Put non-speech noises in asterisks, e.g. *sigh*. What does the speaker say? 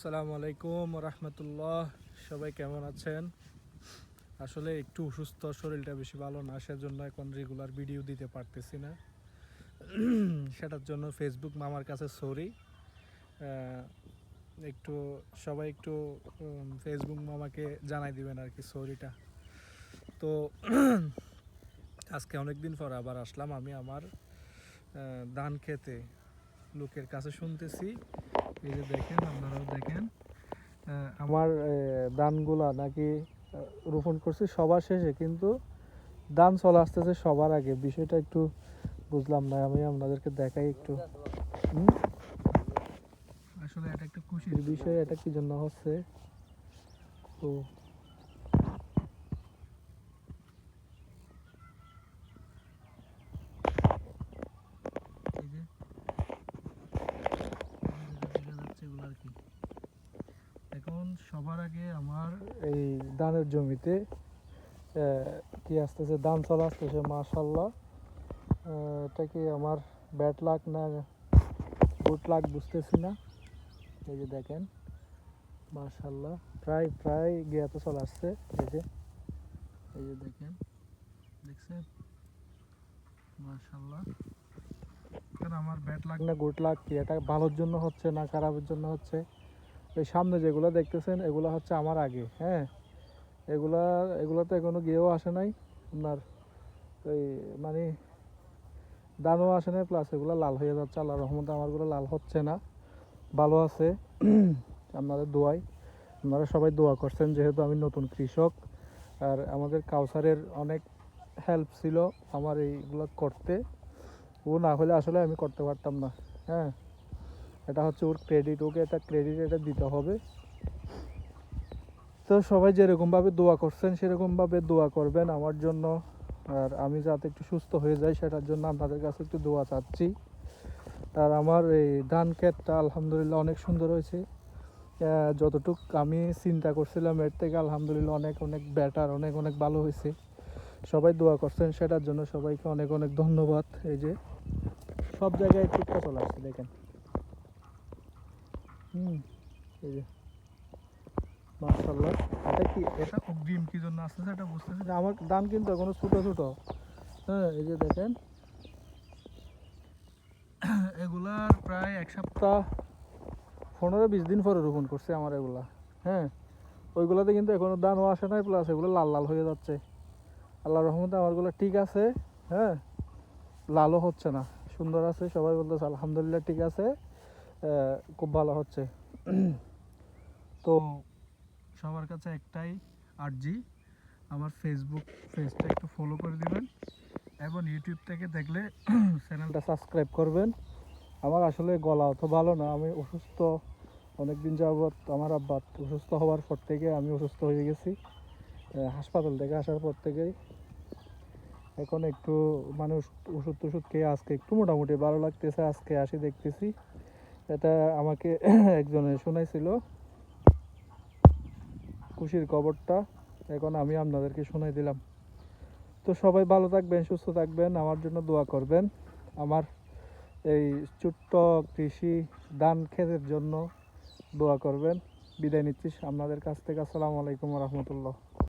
আসসালামু আলাইকুম রহমতুল্লাহ। সবাই কেমন আছেন? আসলে একটু অসুস্থ, শরীরটা বেশি ভালো না, সেজন্য এখন রেগুলার ভিডিও দিতে পারতেছি না। সেটার জন্য ফেসবুক মামার কাছে সরি একটু, সবাই একটু ফেসবুক মামাকে জানাই দিবেন আর কি সরিটা তো, আজকে অনেক দিন পর আবার আসলাম আমি আমার ধান খেতে। লোকের কাছে শুনতেছি এই যে দেখেন আপনারাও দেখেন আমার দানগুলা নাকি রোপণ করছি সবার শেষে কিন্তু দান চলে আসতেছে সবার আগে। বিষয়টা একটু বুঝলাম না আমি আপনাদেরকে দেখাই একটু। হুম? আসলে এটা একটা খুশির বিষয় এটা কি জন্য হচ্ছে? তো এই যে দেখা যাচ্ছে এগুলো আর কি এখন সবার আগে আমার। এই ধানের জমিতে কি আসতেছে, ধান চলে আসতেছে মাশাল্লাহ এটা কি আমার ব্যাট লাগ না গুড লাগ বুঝতেছি না? এই যে দেখেন মাশাল্লাহ প্রায় প্রায় গিয়াতে চলে আসছে, এই যে। এই যে দেখেন, দেখছেন? মাশাল্লাহ আমার ব্যাট লাগ না, গুড লাগ কি? এটা ভালোর জন্য হচ্ছে না খারাপের জন্য হচ্ছে? এই সামনে যেগুলো দেখতেছেন, এগুলো হচ্ছে আমার আগে হ্যাঁ? এগুলা এগুলোতে এখনও গিয়েও আসে নাই আপনার। ওই মানে দানও আসে নাই প্লাস এগুলো লাল হয়ে যাচ্ছে, আল্লাহ রহমতে আমারগুলো লাল হচ্ছে না। ভালো আছে, *clears throat* আপনাদের দোয়াই। আপনারা সবাই দোয়া করছেন, যেহেতু আমি নতুন কৃষক। আর আমাদের কাউসারের অনেক হেল্প ছিল আমার এইগুলো করতে। ও না হলে আসলে আমি করতে পারতাম না হ্যাঁ? এটা হচ্ছে ওর ক্রেডিট ওকে এটা ক্রেডিট এটা দিতে হবে। তো সবাই যেরকমভাবে দোয়া করছেন, সেরকমভাবে দোয়া করবেন আমার জন্য। আর আমি যাতে একটু সুস্থ হয়ে যাই, সেটার জন্য আপনাদের কাছে একটু দোয়া চাচ্ছি। আর আমার এই ধান ক্ষেতটা আলহামদুলিল্লাহ অনেক সুন্দর হয়েছে। যতটুক আমি চিন্তা করছিলাম, এর থেকে আলহামদুলিল্লাহ অনেক অনেক বেটার অনেক অনেক ভালো হয়েছে। সবাই দোয়া করছেন, সেটার জন্য সবাইকে অনেক অনেক ধন্যবাদ। এই যে সব জায়গায় ঠিকঠাক চলে আসছে, দেখেন। হুম এই যে মাশাল্লাহ এটা কি এটা অগ্রিম কি জন্য আসতেছে এটা বুঝতেছি আমার দাম কিন্তু এখনও ছোট ছোট। হ্যাঁ এই যে দেখেন। এগুলার প্রায় এক সপ্তাহ পনেরো বিশ দিন পরে রোপণ করছে আমার এগুলা। হ্যাঁ ওইগুলোতে কিন্তু এখনও দানও আসে নাই প্লাস এগুলো লাল লাল হয়ে যাচ্ছে। আল্লাহ রহমতে আমারগুলো ঠিক আছে হ্যাঁ। লালও হচ্ছে না সুন্দর আছে সবাই বলতেছে আলহামদুলিল্লাহ ঠিক আছে। খুব ভালো হচ্ছে। *clears throat* তো সবার কাছে একটাই আর্জি, আমার ফেসবুক পেজটা একটু ফলো করে দিবেন এবং ইউটিউব থেকে দেখলে *clears throat* চ্যানেলটা সাবস্ক্রাইব করবেন। আমার আসলে গলা অত ভালো না, আমি অসুস্থ অনেক দিন যাবৎ আমার আব্বা অসুস্থ হওয়ার পর থেকে আমি অসুস্থ হয়ে গেছি। হাসপাতাল থেকে আসার পর থেকেই। এখন একটু মানে ওষুধ টষুধ খেয়ে আজকে একটু মোটামুটি ভালো লাগতেছে, আজকে আসি দেখতেছি। এটা আমাকে *coughs* একজনে শোনাইছিল। খুশির খবরটা, এখন আমি আপনাদেরকে শোনাই দিলাম। তো সবাই ভালো থাকবেন, সুস্থ থাকবেন, আমার জন্য দোয়া করবেন। আমার এই ছোট্ট কৃষি ধান ক্ষেতের জন্য দোয়া করবেন। বিদায় নিচ্ছি আপনাদের কাছ থেকে। আসসালামু আলাইকুম রহমতুল্লাহ।